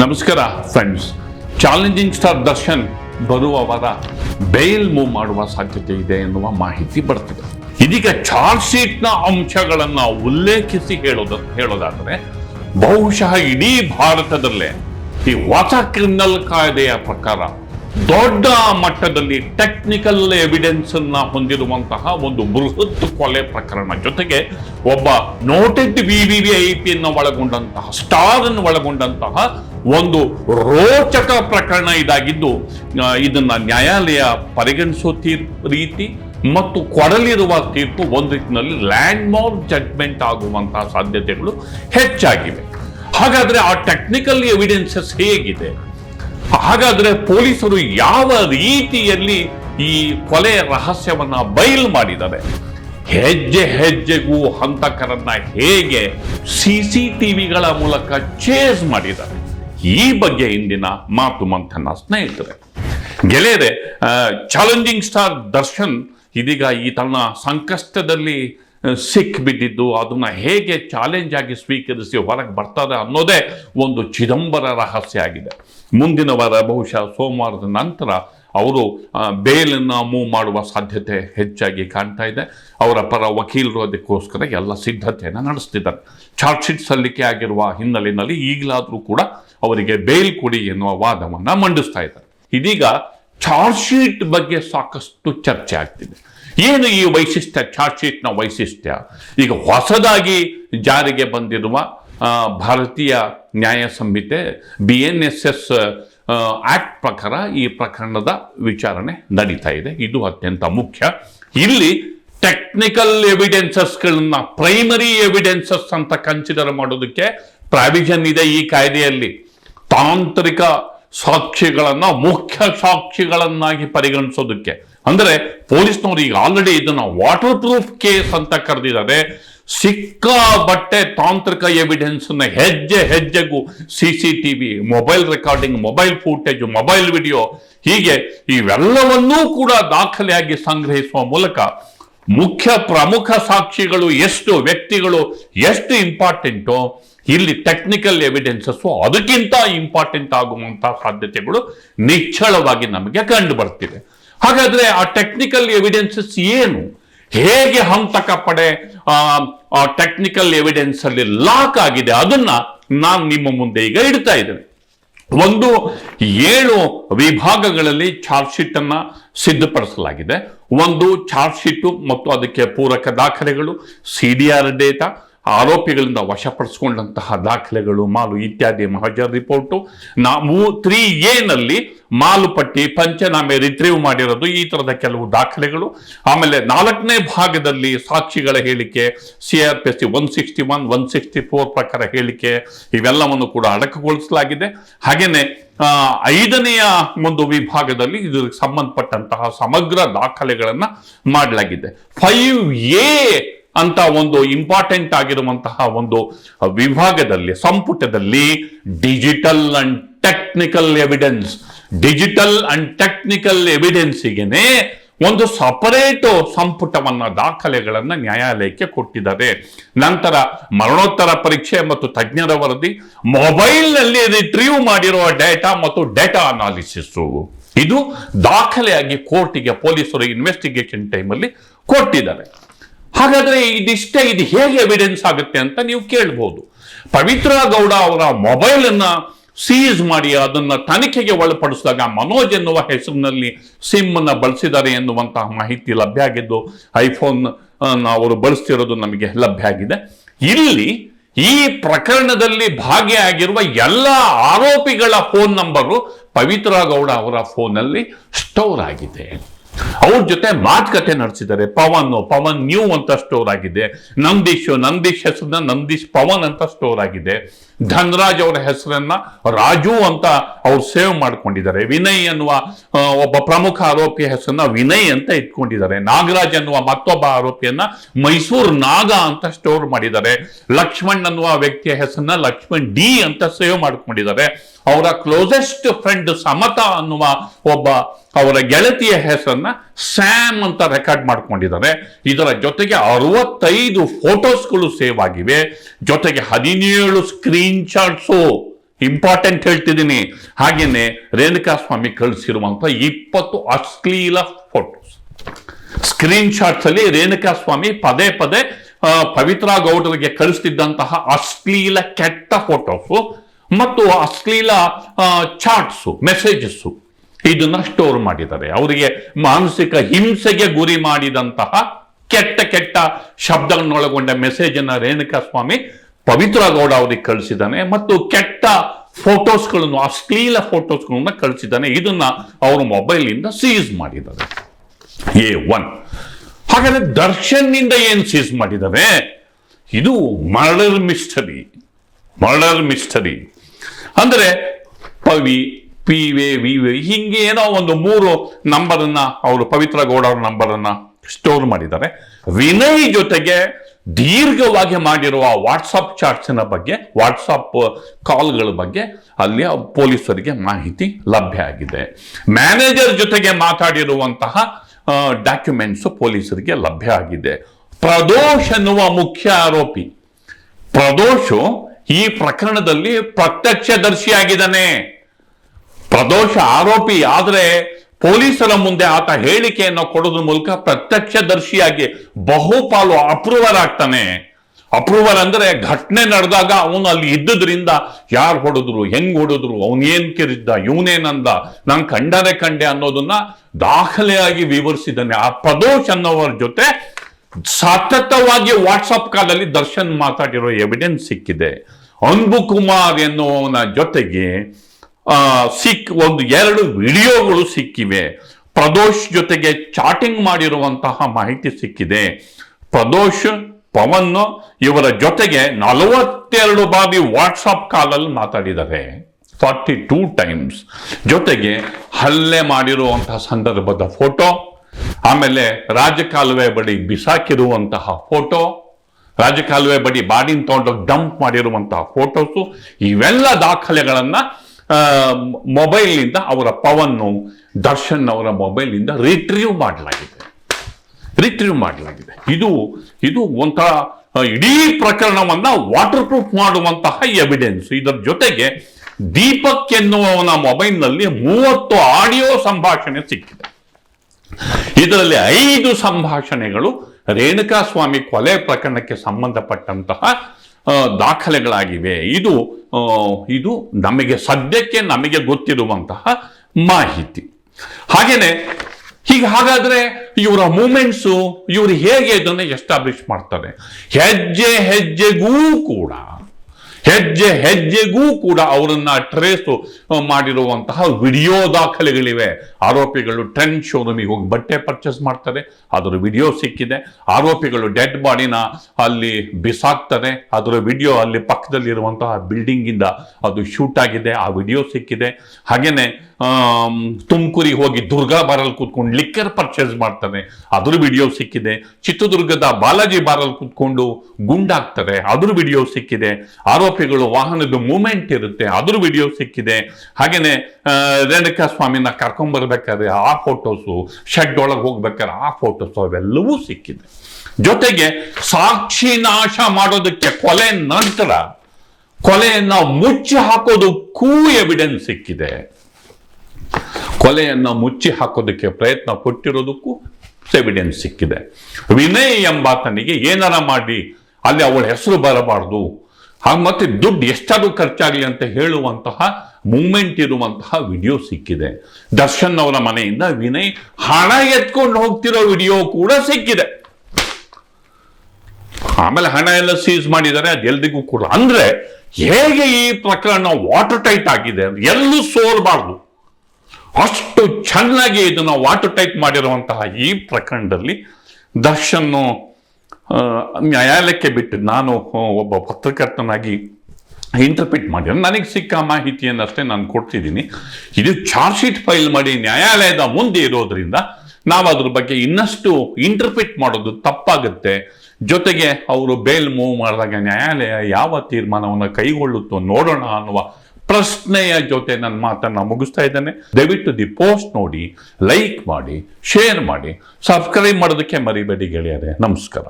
ನಮಸ್ಕಾರ friends challenging star Darshan ಬರುವ ವಾರ ಬೇಲ್ ಮೂವ್ ಮಾಡುವ ಸಾಧ್ಯತೆ ಇದೆ ಎನ್ನುವ ಮಾಹಿತಿ ಬರ್ತಿದೆ. ಇದೀಗ ಚಾರ್ಜ್ ಶೀಟ್ನ ಅಂಶಗಳನ್ನ ಉಲ್ಲೇಖಿಸಿ ಹೇಳೋದ, ಹೇಳೋದಾದರೆ, ಬಹುಶಃ ಇಡೀ ಭಾರತದಲ್ಲೇ ಈ ಹೊಸ ಕ್ರಿಮಿನಲ್ ಕಾಯ್ದೆಯ ಪ್ರಕಾರ ದೊಡ್ಡ ಮಟ್ಟದಲ್ಲಿ ಟೆಕ್ನಿಕಲ್ ಎವಿಡೆನ್ಸ್ ಅನ್ನ ಹೊಂದಿರುವಂತಹ ಒಂದು ಬೃಹತ್ ಕೊಲೆ ಪ್ರಕರಣ ಜೊತೆಗೆ ಒಬ್ಬ noted V V I P ಅನ್ನು ಒಳಗೊಂಡಂತಹ ಸ್ಟಾರ್ ಅನ್ನು ಒಳಗೊಂಡಂತಹ ಒಂದು ರೋಚಕ ಪ್ರಕರಣ ಇದಾಗಿದ್ದು ಇದನ್ನು ನ್ಯಾಯಾಲಯ ಪರಿಗಣಿಸೋ ತೀರ್ಪು ರೀತಿ ಮತ್ತು ಕೊಡಲಿರುವ ತೀರ್ಪು ಒಂದು ರೀತಿಯಲ್ಲಿ ಲ್ಯಾಂಡ್ ಮಾರ್ಕ್ ಜಡ್ಮೆಂಟ್ ಆಗುವಂತಹ ಸಾಧ್ಯತೆಗಳು ಹೆಚ್ಚಾಗಿವೆ. ಹಾಗಾದ್ರೆ ಆ ಟೆಕ್ನಿಕಲ್ ಎವಿಡೆನ್ಸಸ್ ಹೇಗಿದೆ? ಹಾಗಾದ್ರೆ ಪೊಲೀಸರು ಯಾವ ರೀತಿಯಲ್ಲಿ ಈ ಕೊಲೆ ರಹಸ್ಯವನ್ನ ಬಯಲು ಮಾಡಿದ್ದಾರೆ? ಹೆಜ್ಜೆ ಹೆಜ್ಜೆಗೂ ಹಂತಕರನ್ನ ಹೇಗೆ ಸಿ ಸಿ ಟಿವಿಗಳ ಮೂಲಕ ಚೇಸ್ ಮಾಡಿದ್ದಾರೆ? ಈ ಬಗ್ಗೆ ಇಂದಿನ ಮಾತು ಮಂಥನ ಸ್ನೇಹಿತರೆ. ಗೆಳೆಯರೆ ಚಾಲೆಂಜಿಂಗ್ ಸ್ಟಾರ್ ದರ್ಶನ್ ಇದೀಗ ಈ ತನ್ನ ಸಂಕಷ್ಟದಲ್ಲಿ ಸಿಕ್ ಬಿದ್ದಿದ್ದು, ಅದನ್ನ ಹೇಗೆ ಚಾಲೆಂಜ್ ಆಗಿ ಸ್ವೀಕರಿಸಿ ಹೊರಗೆ ಬರ್ತದೆ ಅನ್ನೋದೇ ಒಂದು ಚಿದಂಬರ ರಹಸ್ಯ ಆಗಿದೆ. ಮುಂದಿನ ವಾರ ಬಹುಶಃ ಸೋಮವಾರದ ನಂತರ ಅವರು ಬೇಲನ್ನು ಮೂವ್ ಮಾಡುವ ಸಾಧ್ಯತೆ ಹೆಚ್ಚಾಗಿ ಕಾಣ್ತಾ ಇದೆ. ಅವರ ಪರ ವಕೀಲರು ಅದಕ್ಕೋಸ್ಕರ ಎಲ್ಲ ಸಿದ್ಧತೆಯನ್ನು ನಡೆಸ್ತಿದ್ದಾರೆ. ಚಾರ್ಜ್ ಶೀಟ್ ಸಲ್ಲಿಕೆ ಆಗಿರುವ ಹಿನ್ನೆಲೆಯಲ್ಲಿ ಈಗಲಾದರೂ ಕೂಡ ಅವರಿಗೆ ಬೇಲ್ ಕೊಡಿ ಎನ್ನುವ ವಾದವನ್ನು ಮಂಡಿಸ್ತಾ ಇದ್ದಾರೆ. ಇದೀಗ ಚಾರ್ಜ್ ಶೀಟ್ ಬಗ್ಗೆ ಸಾಕಷ್ಟು ಚರ್ಚೆ ಆಗ್ತಿದೆ. ಏನು ಈ ವೈಶಿಷ್ಟ್ಯ, ಚಾರ್ಜ್ ಶೀಟ್ನ ವೈಶಿಷ್ಟ್ಯ? ಈಗ ಹೊಸದಾಗಿ ಜಾರಿಗೆ ಬಂದಿರುವ Bharatiya Nyaya Sanhita, B N S S act ಪ್ರಕಾರ ಈ ಪ್ರಕರಣದ ವಿಚಾರಣೆ ನಡೀತಾ ಇದೆ. ಇದು ಅತ್ಯಂತ ಮುಖ್ಯ. ಇಲ್ಲಿ ಟೆಕ್ನಿಕಲ್ ಎವಿಡೆನ್ಸಸ್ಗಳನ್ನ ಪ್ರೈಮರಿ ಎವಿಡೆನ್ಸಸ್ ಅಂತ ಕನ್ಸಿಡರ್ ಮಾಡೋದಕ್ಕೆ ಪ್ರಾವಿಷನ್ ಇದೆ ಈ ಕಾಯ್ದೆಯಲ್ಲಿ. ತಾಂತ್ರಿಕ ಸಾಕ್ಷಿಗಳನ್ನ, ಮುಖ್ಯ ಸಾಕ್ಷಿಗಳನ್ನಾಗಿ ಪರಿಗಣಿಸೋದಕ್ಕೆ. ಅಂದರೆ ಪೊಲೀಸ್ನವರು ಈಗ ಆಲ್ರೆಡಿ ಇದನ್ನ ವಾಟರ್ ಪ್ರೂಫ್ ಕೇಸ್ ಅಂತ ಕರೆದಿದ್ದಾರೆ. ಸಿಕ್ಕಾಬಟ್ಟೆ ತಾಂತ್ರಿಕ ಎವಿಡೆನ್ಸ್ ಹೆಜ್ಜೆ ಹೆಜ್ಜೆಗೂ C C T V mobile recording mobile footage mobile video ಹೀಗೆ ಇವೆಲ್ಲವನ್ನೂ ಕೂಡ ದಾಖಲೆಯಾಗಿ ಸಂಗ್ರಹಿಸುವ ಮೂಲಕ ಮುಖ್ಯ ಪ್ರಮುಖ ಸಾಕ್ಷಿಗಳು ಎಷ್ಟು ವ್ಯಕ್ತಿಗಳು ಎಷ್ಟು ಇಂಪಾರ್ಟೆಂಟು ಇಲ್ಲಿ ಟೆಕ್ನಿಕಲ್ ಎವಿಡೆನ್ಸಸ್ ಅದಕ್ಕಿಂತ ಇಂಪಾರ್ಟೆಂಟ್ ಆಗುವಂತಹ ಸಾಧ್ಯತೆಗಳು ನಿಚ್ಚಳವಾಗಿ ನಮಗೆ ಕಂಡು ಬರ್ತಿವೆ ಹಾಗಾದ್ರೆ ಆ ಟೆಕ್ನಿಕಲ್ ಎವಿಡೆನ್ಸಸ್ ಏನು? ಹೇಗೆ ಹಂತಕ ಪಡೆ ಟೆಕ್ನಿಕಲ್ ಎವಿಡೆನ್ಸ್ ಅಲ್ಲಿ ಲಾಕ್ ಆಗಿದೆ, ಅದನ್ನ ನಾನು ನಿಮ್ಮ ಮುಂದೆ ಈಗ ಇಡ್ತಾ ಇದ್ದೇನೆ. ಒಂದು ಏಳು ವಿಭಾಗಗಳಲ್ಲಿ ಚಾರ್ಜ್ ಶೀಟ್ ಅನ್ನ ಸಿದ್ಧಪಡಿಸಲಾಗಿದೆ. ಒಂದು ಚಾರ್ಜ್ ಶೀಟು ಮತ್ತು ಅದಕ್ಕೆ ಪೂರಕ ದಾಖಲೆಗಳು ಸಿ ಡಿ ಆರ್ ಡೇಟಾ ಆರೋಪಿಗಳಿಂದ ವಶಪಡಿಸಿಕೊಂಡಂತಹ ದಾಖಲೆಗಳು, ಮಾಲು ಇತ್ಯಾದಿ ಮಹಜರ್ ರಿಪೋರ್ಟು. ನಾವು ತ್ರೀ ಎನಲ್ಲಿ ಮಾಲು ಪಟ್ಟಿ, ಪಂಚನಾಮೆ ರಿಟ್ರೀವ್ ಮಾಡಿರೋದು, ಈ ತರದ ಕೆಲವು ದಾಖಲೆಗಳು. ಆಮೇಲೆ ನಾಲ್ಕನೇ ಭಾಗದಲ್ಲಿ ಸಾಕ್ಷಿಗಳ ಹೇಳಿಕೆ, C R P C one sixty one one sixty four ಪ್ರಕಾರ ಹೇಳಿಕೆ, ಇವೆಲ್ಲವನ್ನು ಕೂಡ ಅಡಕಗೊಳಿಸಲಾಗಿದೆ. ಹಾಗೆಯೇ ಐದನೆಯ ಒಂದು ವಿಭಾಗದಲ್ಲಿ ಇದಕ್ಕೆ ಸಂಬಂಧಪಟ್ಟಂತಹ ಸಮಗ್ರ ದಾಖಲೆಗಳನ್ನು ಮಾಡಲಾಗಿದೆ. ಫೈವ್ ಎ ಅಂತ ಒಂದು ಇಂಪಾರ್ಟೆಂಟ್ ಆಗಿರುವಂತಹ ಒಂದು ವಿಭಾಗದಲ್ಲಿ, ಸಂಪುಟದಲ್ಲಿ digital and technical evidence digital and technical ಎವಿಡೆನ್ಸಿಗೆನೆ ಒಂದು ಸಪರೇಟ್ ಸಂಪುಟವನ್ನ, ದಾಖಲೆಗಳನ್ನ ನ್ಯಾಯಾಲಯಕ್ಕೆ ಕೊಟ್ಟಿದ್ದಾರೆ. ನಂತರ ಮರಣೋತ್ತರ ಪರೀಕ್ಷೆ ಮತ್ತು ತಜ್ಞರ ವರದಿ ಮೊಬೈಲ್ನಲ್ಲಿ ರಿಟ್ರೀವ್ ಮಾಡಿರುವ ಡೇಟಾ ಮತ್ತು ಡೇಟಾ ಅನಾಲಿಸಿಸ್ ಇದು ದಾಖಲೆಯಾಗಿ ಕೋರ್ಟಿಗೆ ಪೊಲೀಸರು ಇನ್ವೆಸ್ಟಿಗೇಷನ್ ಟೈಮಲ್ಲಿ ಕೊಟ್ಟಿದ್ದಾರೆ. ಹಾಗಾದ್ರೆ ಇದಿಷ್ಟೇ, ಇದು ಹೇಗೆ ಎವಿಡೆನ್ಸ್ ಆಗುತ್ತೆ ಅಂತ ನೀವು ಕೇಳಬಹುದು ಪವಿತ್ರ ಗೌಡ ಅವರ ಮೊಬೈಲ್ ಅನ್ನ ಸೀಸ್ ಮಾಡಿ ಅದನ್ನ ತನಿಖೆಗೆ ಒಳಪಡಿಸಿದಾಗ ಮನೋಜ್ ಎನ್ನುವ ಹೆಸರಿನಲ್ಲಿ ಸಿಮ್ ಅನ್ನ ಬಳಸಿದ್ದಾರೆ ಎನ್ನುವಂತಹ ಮಾಹಿತಿ ಲಭ್ಯ ಆಗಿದ್ದು ಐಫೋನ್ ಅವರು ಬಳಸ್ತಿರೋದು ನಮಗೆ ಲಭ್ಯ ಆಗಿದೆ. ಇಲ್ಲಿ ಈ ಪ್ರಕರಣದಲ್ಲಿ ಭಾಗಿಯಾಗಿರುವ ಎಲ್ಲ ಆರೋಪಿಗಳ ಫೋನ್ ನಂಬರು ಪವಿತ್ರ ಗೌಡ ಅವರ ಫೋನಲ್ಲಿ ಸ್ಟೋರ್ ಆಗಿದೆ. ಅವ್ರ ಜೊತೆ ಮಾತುಕತೆ ನಡೆಸಿದ್ದಾರೆ. ಪವನ್ ಪವನ್ ನ್ಯೂ ಅಂತ ಸ್ಟೋರ್ ಆಗಿದೆ. ನಂದೀಶ್ ನಂದೀಶ್ ಹೆಸರನ್ನ ನಂದೀಶ್ ಪವನ್ ಅಂತ ಸ್ಟೋರ್ ಆಗಿದೆ. ಧನ್ರಾಜ್ ಅವರ ಹೆಸರನ್ನ ರಾಜು ಅಂತ ಅವ್ರು ಸೇವ್ ಮಾಡ್ಕೊಂಡಿದ್ದಾರೆ. ವಿನಯ್ ಅನ್ನುವ ಒಬ್ಬ ಪ್ರಮುಖ ಆರೋಪಿಯ ಹೆಸರನ್ನ ವಿನಯ್ ಅಂತ ಇಟ್ಕೊಂಡಿದ್ದಾರೆ. ನಾಗರಾಜ್ ಅನ್ನುವ ಮತ್ತೊಬ್ಬ ಆರೋಪಿಯನ್ನ ಮೈಸೂರು ನಾಗ ಅಂತ ಸ್ಟೋರ್ ಮಾಡಿದ್ದಾರೆ. ಲಕ್ಷ್ಮಣ್ ಅನ್ನುವ ವ್ಯಕ್ತಿಯ ಹೆಸರನ್ನ ಲಕ್ಷ್ಮಣ್ ಡಿ ಅಂತ ಸೇವ್ ಮಾಡ್ಕೊಂಡಿದ್ದಾರೆ. ಅವರ ಕ್ಲೋಸೆಸ್ಟ್ ಫ್ರೆಂಡ್ ಸಮತಾ ಅನ್ನುವ ಒಬ್ಬ ಅವರ ಗೆಳತಿಯ ಹೆಸರನ್ನ ಸ್ಯಾಮ್ ಅಂತ ರೆಕಾರ್ಡ್ ಮಾಡ್ಕೊಂಡಿದ್ದಾರೆ. ಇದರ ಜೊತೆಗೆ ಅರವತ್ತೈದು ಫೋಟೋಸ್ಗಳು ಸೇವ್ ಆಗಿವೆ. ಜೊತೆಗೆ ಹದಿನೇಳು ಸ್ಕ್ರೀನ್ ಶಾಟ್ಸು ಇಂಪಾರ್ಟೆಂಟ್ ಹೇಳ್ತಿದ್ದೀನಿ. ಹಾಗೇನೆ ರೇಣುಕಾ ಸ್ವಾಮಿ ಕಳಿಸಿರುವಂತ ಇಪ್ಪತ್ತು ಅಶ್ಲೀಲ ಫೋಟೋಸ್. ಸ್ಕ್ರೀನ್ ಶಾಟ್ಸ್ ಅಲ್ಲಿ ರೇಣುಕಾ ಸ್ವಾಮಿ ಪದೇ ಪದೇ ಪವಿತ್ರ ಗೌಡರಿಗೆ ಕಳಿಸ್ತಿದ್ದಂತಹ ಅಶ್ಲೀಲ ಕೆಟ್ಟ ಫೋಟೋಸು ಮತ್ತು ಅಶ್ಲೀಲ ಚಾಟ್ಸು, ಮೆಸೇಜಸ್ಸು. ಇದನ್ನ ಸ್ಟೋರ್ ಮಾಡಿದ್ದಾರೆ. ಅವರಿಗೆ ಮಾನಸಿಕ ಹಿಂಸೆಗೆ ಗುರಿ ಮಾಡಿದಂತಹ ಕೆಟ್ಟ ಕೆಟ್ಟ ಶಬ್ದಗಳನ್ನೊಳಗೊಂಡ ಮೆಸೇಜ್ ಅನ್ನ ರೇಣುಕಾ ಸ್ವಾಮಿ ಪವಿತ್ರ ಗೌಡ ಅವರಿಗೆ ಕಳಿಸಿದ್ದಾನೆ ಮತ್ತು ಕೆಟ್ಟ ಫೋಟೋಸ್ಗಳನ್ನು, ಅಶ್ಲೀಲ ಫೋಟೋಸ್ಗಳನ್ನ ಕಳಿಸಿದ್ದಾನೆ. ಇದನ್ನ ಅವರು ಮೊಬೈಲ್ ಇಂದ ಸೀಸ್ ಮಾಡಿದ್ದಾರೆ. A one. ಹಾಗಾದ್ರೆ ದರ್ಶನ್ನಿಂದ ಏನ್ ಸೀಸ್ ಮಾಡಿದ್ದಾರೆ ಇದು ಮರ್ಡರ್ ಮಿಸ್ಟರಿ. Murder mystery. ಅಂದ್ರೆ ಪವಿ ಪಿ ವಿ ವಿ ವೆ ಹಿಂಗೆ ಏನೋ ಒಂದು ಮೂರು ನಂಬರನ್ನ ಅವರು ಪವಿತ್ರ ಗೌಡ ಅವ್ರ ನಂಬರನ್ನ ಸ್ಟೋರ್ ಮಾಡಿದ್ದಾರೆ. ವಿನಯ್ ಜೊತೆಗೆ ದೀರ್ಘವಾಗಿ ಮಾಡಿರುವ ವಾಟ್ಸಪ್ ಚಾಟ್ಸಿನ ಬಗ್ಗೆ ವಾಟ್ಸಪ್ ಕಾಲ್ಗಳ ಬಗ್ಗೆ ಅಲ್ಲಿ ಪೊಲೀಸರಿಗೆ ಮಾಹಿತಿ ಲಭ್ಯ ಆಗಿದೆ. ಮ್ಯಾನೇಜರ್ ಜೊತೆಗೆ ಮಾತಾಡಿರುವಂತಹ ಡಾಕ್ಯುಮೆಂಟ್ಸ್ ಪೊಲೀಸರಿಗೆ ಲಭ್ಯ ಆಗಿದೆ. ಪ್ರದೋಷ್ ಎನ್ನುವ ಮುಖ್ಯ ಆರೋಪಿ. ಪ್ರದೋಷ್ ಈ ಪ್ರಕರಣದಲ್ಲಿ ಪ್ರತ್ಯಕ್ಷದರ್ಶಿಯಾಗಿದ್ದಾನೆ. ಪ್ರದೋಷ ಆರೋಪಿ ಆದರೆ ಪೊಲೀಸರ ಮುಂದೆ ಆತ ಹೇಳಿಕೆಯನ್ನು ಕೊಡೋದ್ರ ಮೂಲಕ ಪ್ರತ್ಯಕ್ಷದರ್ಶಿಯಾಗಿ ಬಹುಪಾಲು ಅಪ್ರೂವರ್ ಆಗ್ತಾನೆ ಅಪ್ರೂವರ್ ಅಂದ್ರೆ ಘಟನೆ ನಡೆದಾಗ ಅವನು ಅಲ್ಲಿ ಇದ್ದದ್ರಿಂದ ಯಾರು ಹೊಡೆದ್ರು, ಹೆಂಗ್ ಹೊಡೆದ್ರು, ಅವನ್ ಏನ್ ಕಿರಿದ್ದ, ಇವನೇನಂದ, ನಾನು ಕಂಡರೆ ಕಂಡೆ ಅನ್ನೋದನ್ನ ದಾಖಲೆಯಾಗಿ ವಿವರಿಸಿದ್ದಾನೆ. ಆ ಪ್ರದೋಷ್ ಅನ್ನೋವರ ಜೊತೆ ಸತತವಾಗಿ ವಾಟ್ಸಪ್ ಕಾಲಲ್ಲಿ ದರ್ಶನ್ ಮಾತಾಡಿರೋ ಎವಿಡೆನ್ಸ್ ಸಿಕ್ಕಿದೆ. ಅನ್ಬು ಕುಮಾರ್ ಎನ್ನುವವನ ಜೊತೆಗೆ ಸಿಕ್ ಒಂದು ಎರಡು ವಿಡಿಯೋಗಳು ಸಿಕ್ಕಿವೆ. ಪ್ರದೋಷ್ ಜೊತೆಗೆ ಚಾಟಿಂಗ್ ಮಾಡಿರುವಂತಹ ಮಾಹಿತಿ ಸಿಕ್ಕಿದೆ. ಪ್ರದೋಷ್, ಪವನ್ ಇವರ ಜೊತೆಗೆ ನಲವತ್ತೆರಡು ಬಾರಿ ವಾಟ್ಸಪ್ ಕಾಲಲ್ಲಿ ಮಾತಾಡಿದ್ದಾರೆ. ಫಾರ್ಟಿ ಟೂ ಟೈಮ್ಸ್ ಜೊತೆಗೆ ಹಲ್ಲೆ ಮಾಡಿರುವಂತಹ ಸಂದರ್ಭದ ಫೋಟೋ ಆಮೇಲೆ ರಾಜಕಾಲುವೆ ಬಡಿ ಬಿಸಾಕಿರುವಂತಹ ಫೋಟೋ ರಾಜಕಾಲುವೆ ಬಡಿ ಬಾಡಿನ ತಗೊಂಡೋಗಿ ಡಂಪ್ ಮಾಡಿರುವಂತಹ ಫೋಟೋಸು ಇವೆಲ್ಲ ದಾಖಲೆಗಳನ್ನ ಮೊಬೈಲ್ನಿಂದ ಅವರ ಪವನ್ನು ದರ್ಶನ್ ಅವರ ಮೊಬೈಲ್ನಿಂದ ರಿಟ್ರೀವ್ ಮಾಡಲಾಗಿದೆ. ರಿಟ್ರೀವ್ ಮಾಡಲಾಗಿದೆ. ಇದು ಇದು ಒಂಥರ ಆ, ಇಡೀ ಪ್ರಕರಣವನ್ನ ವಾಟರ್ ಪ್ರೂಫ್ ಮಾಡುವಂತಹ ಎವಿಡೆನ್ಸ್ ಇದರ ಜೊತೆಗೆ ದೀಪಕ್ ಎನ್ನುವವನ ಮೊಬೈಲ್ನಲ್ಲಿ ಮೂವತ್ತು ಆಡಿಯೋ ಸಂಭಾಷಣೆ ಸಿಕ್ಕಿದೆ. ಇದರಲ್ಲಿ ಐದು ಸಂಭಾಷಣೆಗಳು ರೇಣುಕಾ ಸ್ವಾಮಿ ಕೊಲೆ ಪ್ರಕರಣಕ್ಕೆ ಸಂಬಂಧಪಟ್ಟಂತಹ ದಾಖಲೆಗಳಾಗಿವೆ. ಇದು ಇದು ನಮಗೆ, ಸದ್ಯಕ್ಕೆ ನಮಗೆ ಗೊತ್ತಿರುವಂತಹ ಮಾಹಿತಿ. ಹಾಗೇನೆ, ಹೀಗೆ ಹಾಗಾದ್ರೆ ಇವರ ಮೂಮೆಂಟ್ಸು, ಇವರು ಹೇಗೆ ಇದನ್ನು ಎಸ್ಟಾಬ್ಲಿಷ್ ಮಾಡ್ತಾರೆ? ಹೆಜ್ಜೆ ಹೆಜ್ಜೆಗೂ ಕೂಡ ಹೆಜ್ಜೆ ಹೆಜ್ಜೆಗೂ ಕೂಡ ಅವರನ್ನ ಟ್ರೇಸ್ ಮಾಡಿರುವಂತಹ ವಿಡಿಯೋ ದಾಖಲೆಗಳಿವೆ. ಆರೋಪಿಗಳು ಟ್ರೆಂಡ್ ಶೋರೂಮಿಗೆ ಹೋಗಿ ಬಟ್ಟೆ ಪರ್ಚೇಸ್ ಮಾಡ್ತಾರೆ, ಅದರ ವಿಡಿಯೋ ಸಿಕ್ಕಿದೆ. ಆರೋಪಿಗಳು ಡೆಡ್ ಬಾಡಿನ ಅಲ್ಲಿ ಬಿಸಾಕ್ತಾರೆ, ಅದರ ವಿಡಿಯೋ ಅಲ್ಲಿ ಪಕ್ಕದಲ್ಲಿರುವಂತಹ ಬಿಲ್ಡಿಂಗ್ ಇಂದ ಅದು ಶೂಟ್ ಆಗಿದೆ, ಆ ವಿಡಿಯೋ ಸಿಕ್ಕಿದೆ. ಹಾಗೇನೆ ತುಮಕೂರಿಗೆ ಹೋಗಿ ದುರ್ಗಾ ಬಾರಲ್ಲಿ ಕೂತ್ಕೊಂಡು ಲಿಕ್ಕರ್ ಪರ್ಚೇಸ್ ಮಾಡ್ತಾರೆ, ಅದ್ರ ವಿಡಿಯೋ ಸಿಕ್ಕಿದೆ. ಚಿತ್ರದುರ್ಗದ ಬಾಲಾಜಿ ಬಾರಲ್ಲಿ ಕೂತ್ಕೊಂಡು ಗುಂಡಾಗ್ತಾರೆ, ಅದ್ರ ವಿಡಿಯೋ ಸಿಕ್ಕಿದೆ. ಆರೋಪಿಗಳು ವಾಹನದ ಮೂಮೆಂಟ್ ಇರುತ್ತೆ, ಅದ್ರ ವಿಡಿಯೋ ಸಿಕ್ಕಿದೆ. ಹಾಗೇನೆ ರೇಣುಕಾ ಸ್ವಾಮಿನ ಕರ್ಕೊಂಡ್ಬರ್ಬೇಕಾದ್ರೆ ಆ ಫೋಟೋಸು ಶೆಡ್ ಒಳಗೆ ಹೋಗ್ಬೇಕಾದ್ರೆ ಆ ಫೋಟೋಸು ಅವೆಲ್ಲವೂ ಸಿಕ್ಕಿದೆ. ಜೊತೆಗೆ ಸಾಕ್ಷಿ ನಾಶ ಮಾಡೋದಕ್ಕೆ ಕೊಲೆ ನಂತರ, ಕೊಲೆಯನ್ನ ಮುಚ್ಚಿ ಹಾಕೋದಕ್ಕೂ ಎವಿಡೆನ್ಸ್ ಸಿಕ್ಕಿದೆ. ಕೊಲೆಯನ್ನ ಮುಚ್ಚಿ ಹಾಕೋದಕ್ಕೆ ಪ್ರಯತ್ನ ಪಟ್ಟಿರೋದಕ್ಕೂ ಎವಿಡೆನ್ಸ್ ಸಿಕ್ಕಿದೆ. ವಿನಯ್ ಎಂಬಾತನಿಗೆ ಏನಾರ ಮಾಡಿ, ಅಲ್ಲಿ ಅವಳ ಹೆಸರು ಬರಬಾರ್ದು. ಹಾಗೆ ಮತ್ತೆ ದುಡ್ಡು ಎಷ್ಟಾದರೂ ಖರ್ಚಾಗಲಿ ಅಂತ ಹೇಳುವಂತಹ ಮೂಮೆಂಟ್ ಇರುವಂತಹ ವಿಡಿಯೋ ಸಿಕ್ಕಿದೆ. ದರ್ಶನ್ ಅವರ ಮನೆಯಿಂದ ವಿನಯ್, ಹಣ ಎತ್ಕೊಂಡು ಹೋಗ್ತಿರೋ ವಿಡಿಯೋ ಕೂಡ ಸಿಕ್ಕಿದೆ. ಆಮೇಲೆ ಹಣ ಎಲ್ಲ ಸೀಸ್ ಮಾಡಿದ್ದಾರೆ ಅದೆಲ್ರಿಗೂ ಕೂಡ. ಅಂದ್ರೆ ಹೇಗೆ ಈ ಪ್ರಕರಣ ವಾಟರ್ ಟೈಟ್ ಆಗಿದೆ ಎಲ್ಲೂ ಸೋಲ್ಬಾರ್ದು. ಅಷ್ಟು ಚೆನ್ನಾಗಿ ಇದನ್ನು ವಾಟರ್ ಟೈಟ್ ಮಾಡಿರುವಂತಹ ಈ ಪ್ರಕರಣದಲ್ಲಿ ದರ್ಶನ್ ನ್ಯಾಯಾಲಯಕ್ಕೆ ಬಿಟ್ಟು ನಾನು ಒಬ್ಬ ಪತ್ರಕರ್ತನಾಗಿ ಇಂಟರ್ಪ್ರಿಟ್ ಮಾಡಿದ್ರೆ ನನಗೆ ಸಿಕ್ಕ ಮಾಹಿತಿಯನ್ನಷ್ಟೇ ನಾನು ಕೊಡ್ತಿದ್ದೀನಿ. ಇದು ಚಾರ್ಜ್ ಶೀಟ್ ಫೈಲ್ ಮಾಡಿ ನ್ಯಾಯಾಲಯದ ಮುಂದೆ ಇರೋದ್ರಿಂದ ನಾವು ಅದ್ರ ಬಗ್ಗೆ ಇನ್ನಷ್ಟು ಇಂಟರ್ಪ್ರಿಟ್ ಮಾಡೋದು ತಪ್ಪಾಗುತ್ತೆ. ಜೊತೆಗೆ ಅವರು ಬೇಲ್ ಮೂವ್ ಮಾಡಿದಾಗ ನ್ಯಾಯಾಲಯ ಯಾವ ತೀರ್ಮಾನವನ್ನು ಕೈಗೊಳ್ಳುತ್ತೋ ನೋಡೋಣ ಅನ್ನುವ ಪ್ರಶ್ನೆಯ ಜೊತೆ ನನ್ನ ಮಾತನ್ನ ಮುಗಿಸ್ತಾ ಇದ್ದೇನೆ. ದಯವಿಟ್ಟು ದಿ ಪೋಸ್ಟ್ ನೋಡಿ, ಲೈಕ್ ಮಾಡಿ, ಶೇರ್ ಮಾಡಿ ಸಬ್ಸ್ಕ್ರೈಬ್ ಮಾಡೋದಕ್ಕೆ ಮರಿಬೇಡಿ ಗೆಳೆಯರೆ. ನಮಸ್ಕಾರ.